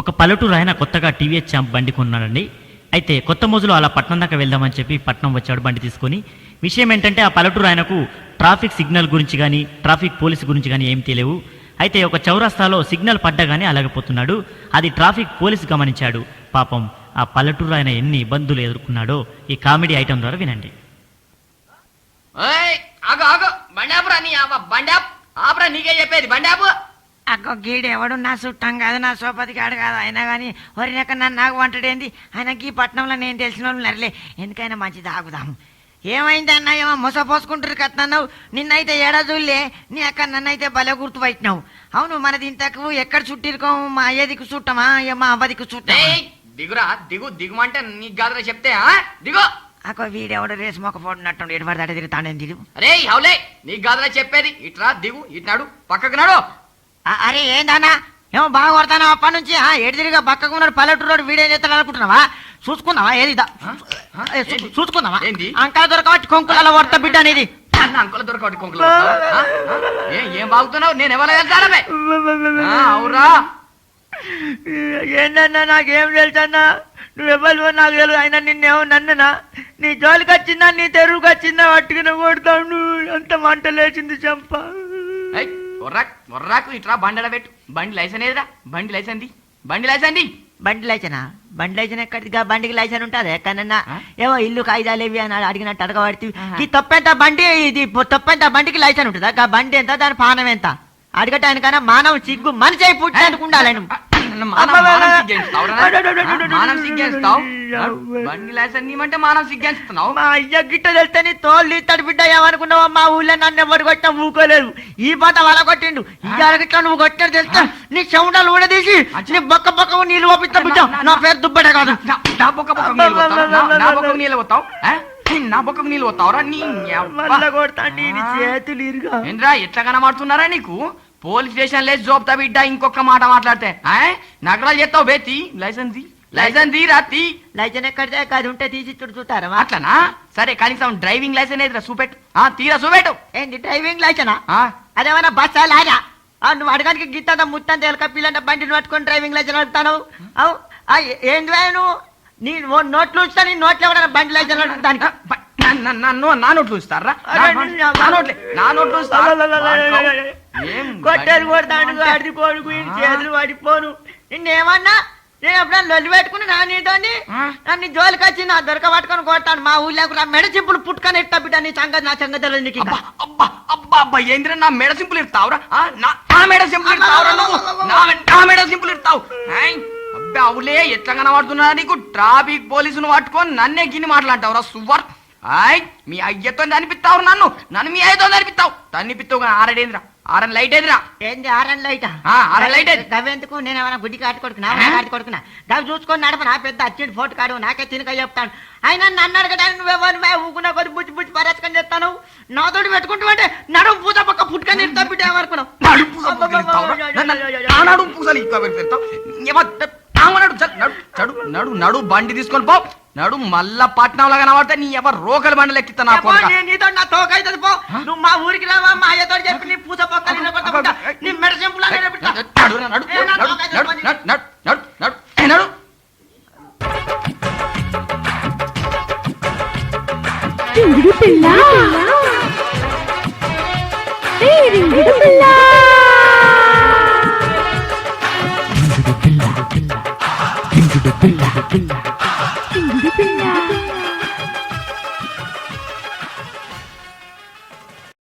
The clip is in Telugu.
ఒక పల్లెటూరు ఆయన కొత్తగా టీవీఎస్ ఛాంప్ బండి కొన్నాడండి. అయితే కొత్త మోజులో అలా పట్నం దాకా వెళ్దామని చెప్పి పట్నం వచ్చాడు బండి తీసుకొని. విషయం ఏంటంటే ఆ పల్లెటూరు ఆయనకు ట్రాఫిక్ సిగ్నల్ గురించి కానీ ట్రాఫిక్ పోలీస్ గురించి కానీ ఏం తెలియవు. అయితే ఒక చౌరస్తాలో సిగ్నల్ పడ్డగానే అలగపోతున్నాడు అది ట్రాఫిక్ పోలీస్ గమనించాడు. పాపం ఆ పల్లెటూరు ఆయన ఎన్ని ఇబ్బందులు ఎదుర్కొన్నాడో ఈ కామెడీ ఐటమ్ ద్వారా వినండి. ఏయ్ ఆగు ఆగు. బండాపురా నీ బండాప్ నీకే చెప్పేది. బండాపు అగ్గో గీడు ఎవడు నా చుట్టం కాదు నా సోపతి కాడు కాదు. అయినా కానీ వరినక నన్ను నాకు వంటడేంది? ఆయనకి ఈ పట్నంలో నేను తెలిసిన వాళ్ళు నరలే. ఎందుకైనా మంచిది ఆగుదాము ఏమైంది అన్న ఏమో మొసపోసుకుంటారు కత్తన్నావు నిన్నైతే ఏడా చూడలే నీ అక్క నన్నైతే భలే గుర్తు పట్టినావు. అవును మనది ఇంతకు ఎక్కడ చుట్టిరుకోము మా అయ్యదికి చుట్టమా? ఏ మా అవ్వదికి చుట్టమా? ఏయ్ దిగురా దిగు దిగుమంటే నీకు కాదురా చెప్తే ఆ? దిగు. అక్కో వీడెవడు రేసు మొక్క పోటున్నట్టు ఎటు పడితే తిరుగుతాడని తిరుగు అరే హౌలే నీకు కాదురా చెప్పేది. ఇట్రా దిగు ఇట్నాడు పక్కకు నాడు. అరే ఏందన్నా ఏమో బాగా కొడతానా? అప్పటి నుంచి ఏడు తిరిగా పక్కకు ఉన్నాడు పల్లెటూరు వీడియో చేస్తాడు అనుకుంటున్నావా? చూసుకున్నావా ఏది దా- ఆ? ఆ? ఏ, చూ- ఏంది? చూసుకున్నావా ఏంది? అంకా దొరకబట్టి కొంకులలో కొడతా బిడ్డ అనేది. అంకుల దొరకటి కొంకులు? ఏ బాగుతున్నావు? నేను ఎవరు వెళ్తానమే అవురా. ఏందన్నా నాకేం తెలుసన్నా? నువ్వు ఎవరు నాకు తెలుసు అయినా నిన్నేమో నన్ననా? నీ జోలికి వచ్చిందా నీ తెరువుకి వచ్చిందా పట్టుకుని కొడతావు నువ్వు. అంత మంట లేచింది చంప. ఒర్రాక్ ఒర్రాకు ఇట్రా బండి పెట్టు. బండి లైసెన్ ఏదిరా? బండి లైసెన్ ది. బండి లైసెన్ ది. బండి లైసెనా? బండి లైసెన్ ఎక్కడిగా బండికి లైసెన్ ఉంటుంది ఎక్కడన్నా? ఏమో ఇల్లు కాగితాలు ఇవి అని అడిగినట్టు అడగబడితే. ఈ తప్పెంత బండి ఇది తప్పెంత బండికి లైసెన్ ఉంటుందా? ఆ బండి ఎంత? దాని పానం ఎంత? అడగటానికైనా మానవ సిగ్గు మనిషి అయి పుట్టినందుకు ఉండాలి నువ్వు. మానం మానం సిగ్గేస్తావురా? ఆ, మానం సిగ్గేస్తావు బండి లైసెన్ నీమంటే మానం సిగ్గేస్తున్నావు మా అయ్య గిట్ట తెలిస్తే నీ తోళ్ళు ఇత్తడి బిడ్డ ఏమనుకున్నావా మా ఊళ్ళో నన్ను ఎవరు కొట్టినా ఊకోలేదు. ఈ పాత వాళ్ళ కొట్టిండు. ఈ అరగిట్లా నువ్వు కొట్టినట్టు తెలిస్తే నీ చెవుడలు ఊడదీసి నీ బొక్క బొక్క నీళ్ళు ఓపిస్తా బిడ్డ. నా పేరు దుబ్బడే కాదు. నా- బొక్క పోతావు? నా- బొక్కకు నీళ్ళు పోతావు? నా బొక్కకు నీళ్ళు పోతావురా నీ యవ్వ. మళ్ళా కొడతా నీ చేతులు ఇరుగా. ఏంద్రా ఎట్లా కనబడుతున్నారా నీకు? పోలీస్ స్టేషన్ లేదు జోబ్తా బిడ్డ ఇంకొక మాట మాట్లాడితే. ఆ? నగరాలు చేస్తావు బేతి లైసెన్స్ లైసెన్స్ ది రాతి లైసెన్ ఎక్కడితే అది ఉంటే తీసి చుట్టూ చూస్తారా అట్లనా? సరే కనీసం డ్రైవింగ్ లైసెన్స్ ఏదిరా? చూపెట్టు. ఆ తీరా చూపెట్టు. ఏంది డ్రైవింగ్ లైసెనా? ఆ? అదేమన్నా బస్సా లారా ఆ, నువ్వు అడగానికి గిత్తంత ముత్తంత ఎలక పిల్లంట బండిని పట్టుకొని డ్రైవింగ్ లైసెన్స్ అడుగుతాను అవు వే నువ్వు? నీ నోట్లు ఉంచుతా నీ నోట్లు ఎవరైనా బండి లైసెన్స్ అడుగుతానికి? బ- నా- నా- నన్ను నా నోట్లు ఉంచుతారా? నా- నోట్లే నా నోట్లు? ఏం కొట్టారు బండి? ఆ. చేతులు పడిపోను నిన్నేమన్నా? నేను ఎప్పుడైనా లొల్లి పెట్టుకుని నా నీతోని. నన్ను జోలికి వచ్చి నా దొరక పట్టుకొని కొడతాను మా ఊళ్ళోకి రా. మెడ చెప్పులు పుట్టుకొని ఎట్టా బిడ్డ నీ సంగతి నా సంగతి తెలియదు నీకు. అబ్బా అబ్బా అబ్బా ఏంద్ర నా మెడ సింపుల్ ఇస్తావురా నా నా మెడ సింపుల్ ఇస్తావురా నువ్వు? నా నా మెడ సింపుల్ ఇస్తావు అబ్బా అవులే ఎట్లా కనబడుతున్నా నీకు? ట్రాఫిక్ పోలీసును పట్టుకొని నన్నే గిన్ని మాట్లాడతావురా సువర్ ఆయ్ మీ అయ్యతో అనిపిస్తావు నన్ను? నన్ను మీ అయ్యతో అనిపిస్తావు? అనిపిస్తావు ఆరడేంద్రా? ఆరన్ లైట్ ఏదిరా? ఏంది ఆరన్ లైట్? ఆ, ఆరన్ లైట్ ఏది? గవెందుకు నేను ఏమైనా గుడ్డి కాటి కొడుకున్నా కాటి కొడుకున్నా గవి చూసుకొని నడప నా పెద్ద అచ్చింటి ఫోటో కాడు నాకే తినక చెప్తాను. అయినా నన్ను అడగడానికి నువ్వెవరు మే ఊకున్నా కొద్ది బుచ్చి బుచ్చి పరచకని చెప్తాను నాతోటి పెట్టుకుంటామంటే నడుము పూత పక్క పుట్టుకొని ఇస్తా బిడ్డ ఏమనుకున్నావు? నా- నా- నా నడు నడు చడు నడు నడు బండి తీసుకొని పో నడు మళ్ళా పట్నం లాగా కనబడితే నీ ఎవరు రోకల బండి లెక్కిస్తా నా ఏమో, కొడుక నీ- నీతో నా తోక అవుతుంది పో. ரிங்கிடுபில்லா ஏய் ரிங்கிடுபில்லா ரிங்கிடுபில்லா ரிங்கிடுபில்லா ரிங்கிடுபில்லா ரிங்கிடுபில்லா